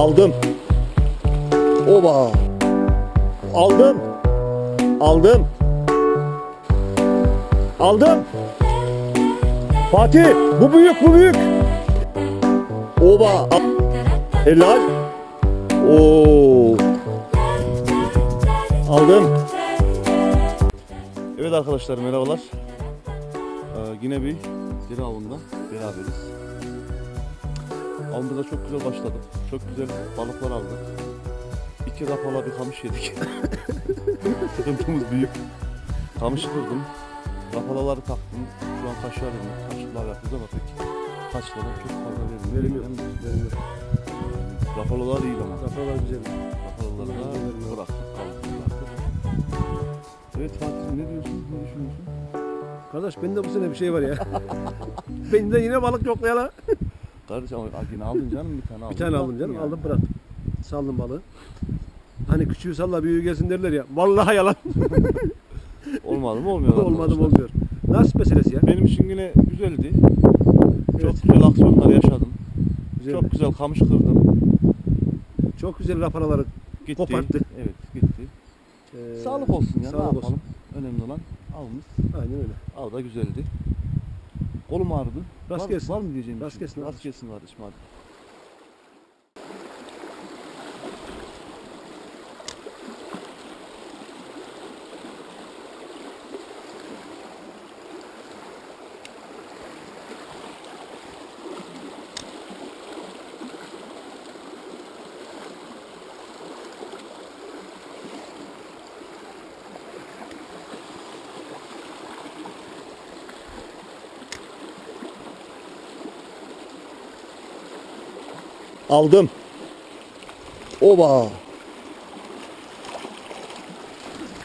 Aldım. Oba. Aldım. Aldım. Aldım. Fatih bu büyük bu büyük. Oba. Al- Helal. Oo. Aldım. Evet arkadaşlar merhabalar. Ee, yine bir diri avında beraberiz. Avımıza çok güzel başladık. Çok güzel balıklar aldık. İki rapala bir kamış yedik. Sıkıntımız büyük. Kamışı kırdım. Rapalaları taktım. Şu an kaşlar yedim. Kaşlar yapıyoruz ama pek kaşlara çok fazla vermiyor. Verim yok. Rapalalar iyi ama. Rafalar güzel. Rapalaları da bıraktık. Bıraktık. Evet Fatih ne diyorsun? Ne düşünüyorsun? Kardeş bende bu sene bir şey var ya. Bende yine balık yok ya la. Kardeşim yine aldın canım bir tane aldın. Bir tane aldım canım. Yani. Aldım bıraktım. Saldım balığı. Hani küçüğü salla büyüğü gelsin derler ya. Vallahi yalan. Olmadı mı olmuyor. Olmadı mı olmuyor. Nasip meselesi ya. Benim için yine güzeldi. Çok Evet. güzel aksiyonlar yaşadım. Güzel. Çok güzel kamış kırdım. Çok güzel raparaları. Gitti. Koparttı. Evet gitti. Ee, Sağlık olsun ya sağlık ne olsun. yapalım. Önemli olan avımız. Aynen öyle. Av da güzeldi. Kolum ağrıdı. Rast var, gelsin. Var mı diyeceğim? Rast şey? gelsin Rast gelsin kardeşim hadi. Aldım. Oba.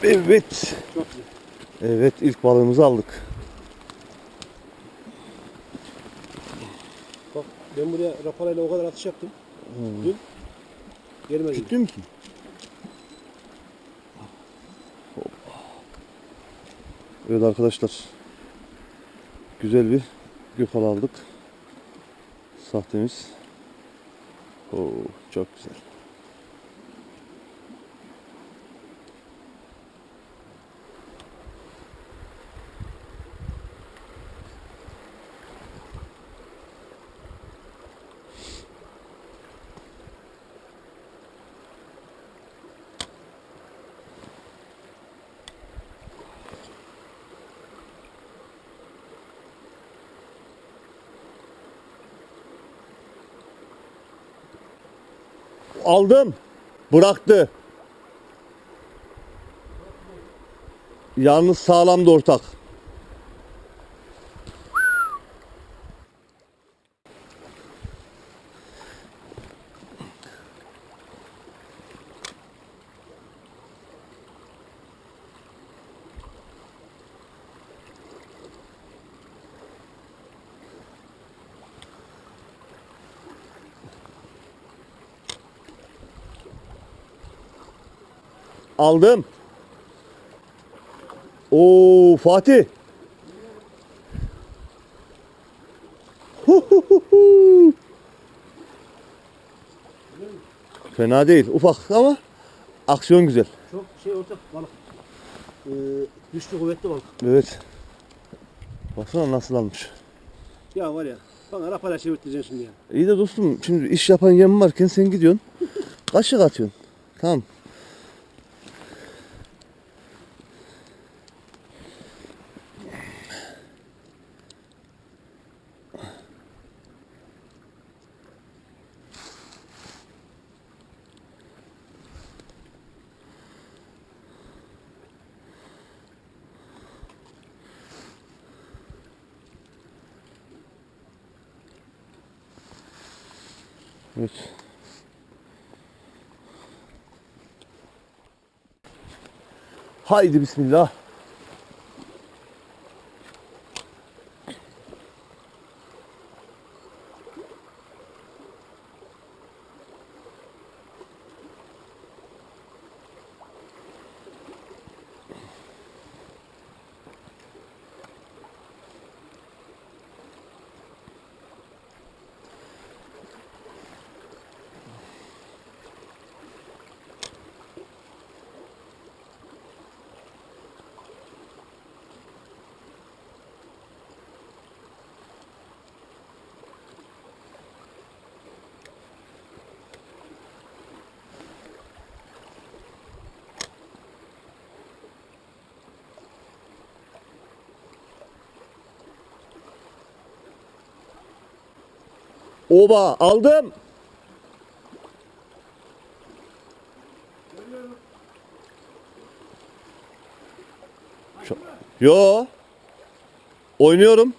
Evet. Evet ilk balığımızı aldık. Bak ben buraya raparayla o kadar atış yaptım. Dün. Gelmedi. Ciddi misin? Evet arkadaşlar. Güzel bir gökal aldık. Sahtemiz. Oo, çok güzel. Aldım. Bıraktı. Yalnız sağlam da ortak. Aldım. Oo Fatih. Hu hu hu hu. Fena değil. Ufak ama aksiyon güzel. Çok şey ortak balık. Ee, güçlü kuvvetli balık. Evet. Baksana nasıl almış. Ya var ya. Bana rapara çevirteceksin şimdi ya. İyi de dostum şimdi iş yapan yem varken sen gidiyorsun. Kaşık atıyorsun. Tamam. Evet. Haydi bismillah. Oba aldım. Yo. Oynuyorum.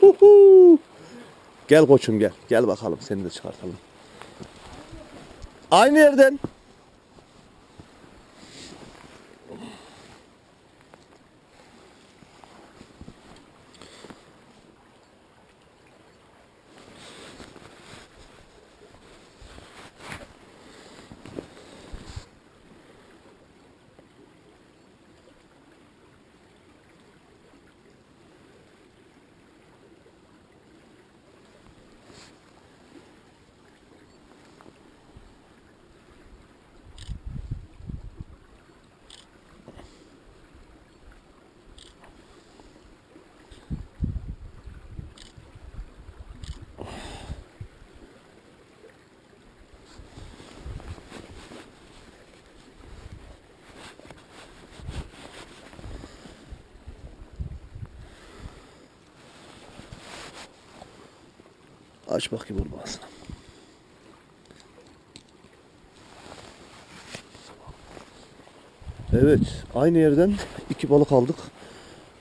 Huhu. Gel koçum gel. Gel bakalım seni de çıkartalım. Aynı yerden. Aç bakayım oğlum ağzını. Evet, aynı yerden iki balık aldık.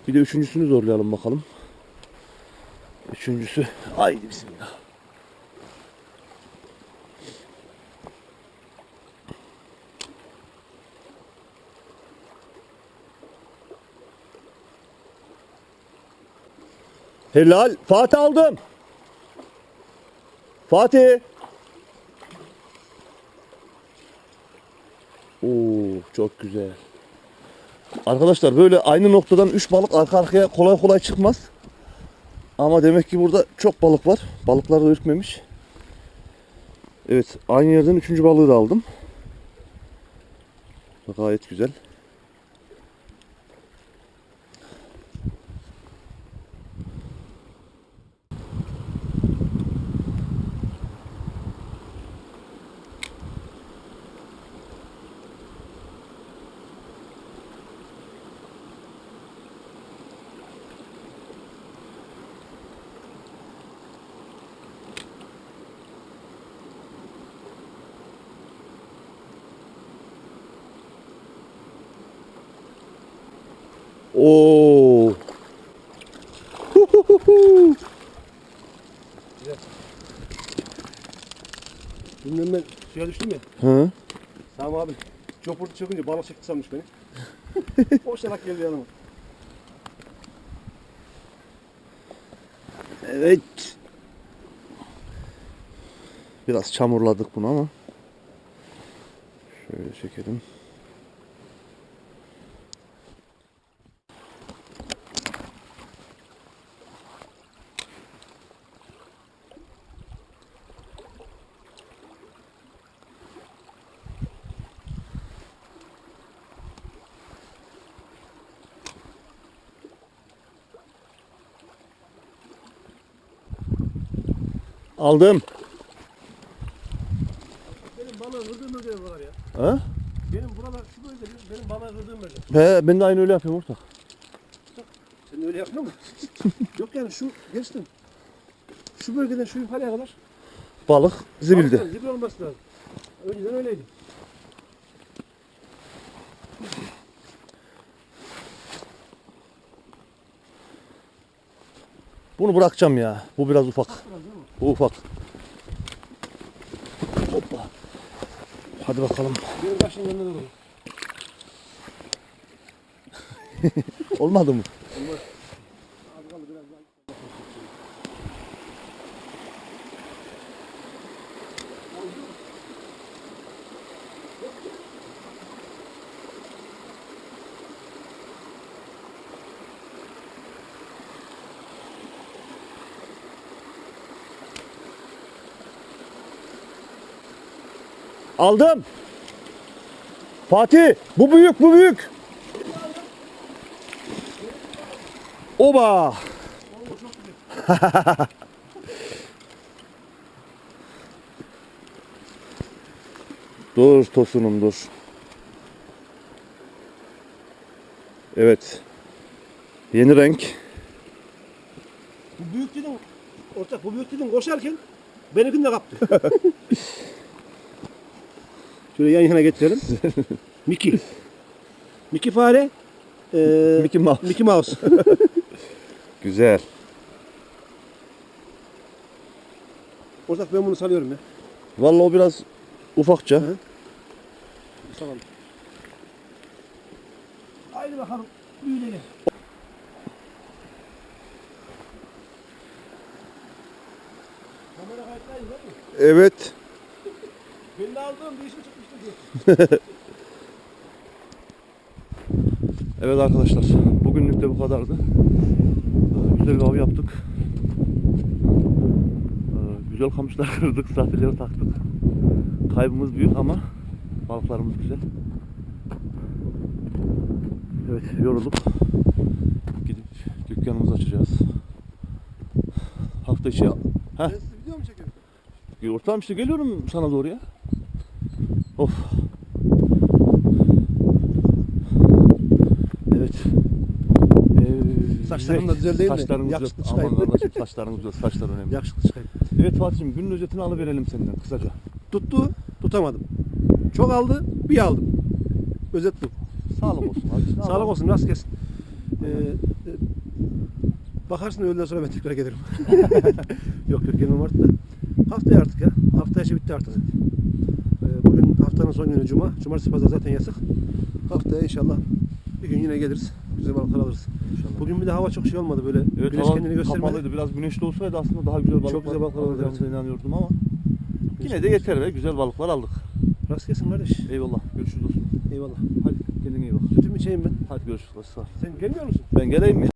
Bir de üçüncüsünü zorlayalım bakalım. Üçüncüsü, haydi bismillah. Helal. Fatih aldım. Fatih. Oo çok güzel. Arkadaşlar böyle aynı noktadan 3 balık arka arkaya kolay kolay çıkmaz. Ama demek ki burada çok balık var. Balıklar da ürkmemiş. Evet aynı yerden 3. balığı da aldım. Gayet güzel. Oo. Bilmem ben suya düştüm ya. Hı. Tamam abi. Çopurtu çökünce balık çekti sanmış beni. Koşarak geldi yanıma. Evet. Biraz çamurladık bunu ama. Şöyle çekelim. Aldım. Benim balığı kırdığım bölge var ya. Ha? Benim buralar şu bölge benim balığı kırdığım bölge. He, ben de aynı öyle yapıyorum ortak. Sen öyle yapıyor musun? Yok yani şu geçtim. Şu bölgeden şu yukarıya kadar. Balık zibilde. Balıkların Zibil olması lazım. Önceden öyleydi. Bunu bırakacağım ya. Bu biraz ufak. Biraz? Bu ufak. Hoppa. Hadi bakalım. Benim. Olmadı mı? Olmaz. Az kaldı biraz daha. Aldım. Fatih, bu büyük, bu büyük. Oba. dur tosunum dur. Evet. Yeni renk. Bu büyük dedim. Ortak bu büyük dedim koşarken Benimkini de kaptı. Şöyle yan yana getirelim. Mickey. Mickey fare. Ee, Mickey Mouse. Mickey Mouse. Güzel. Ortak ben bunu salıyorum ya. Vallahi o biraz ufakça. Hı. Salalım. Haydi bakalım. Büyülelim. Evet. Ben de aldığım bir diyor. Evet arkadaşlar. Bugünlük de bu kadardı. Ee, Güzel bir av yaptık. Ee, Güzel kamışlar kırdık. Sahteleri taktık. Kaybımız büyük ama balıklarımız güzel. Evet yorulduk. Gidip dükkanımızı açacağız. Hafta içi sizi video mu çekiyorum? Ortağım işte geliyorum sana doğru ya. Of. Evet. Ee, Saçlarım da güzel değil mi? Saçlarınız güzel. Yakışıklı Aman çıkayım. kardeşim saçlarınız güzel. Saçlar önemli. Yakışıklı çıkayım. Evet Fatih'im günün özetini alıverelim senden kısaca. Tuttu, tutamadım. Çok aldı, bir aldım. Özet bu. Sağlık olsun. Ne Sağlık olsun, rast gelsin. Ee, e, bakarsın öğleden sonra ben tekrar gelirim. yok yok gelmem artık da. Haftaya artık ya. Hafta içi bitti artık. Haftanın son günü Cuma. Cumartesi pazar zaten yasak. Haftaya inşallah bir gün yine geliriz. Güzel balıklar alırız. İnşallah. Bugün bir de hava çok şey olmadı böyle. Evet Güneş hava kendini göstermedi. kapalıydı. Biraz güneşli olsaydı aslında daha güzel balıklar, güzel balıklar olurdu, alacağımıza inanıyordum ama yine de yeter ve güzel balıklar aldık. Rast gelsin kardeş. Eyvallah. Görüşürüz dostum. Eyvallah. Hadi kendine iyi bak. Sütümü içeyim ben. Hadi görüşürüz. Sağ. Sen gelmiyor musun? Ben geleyim mi?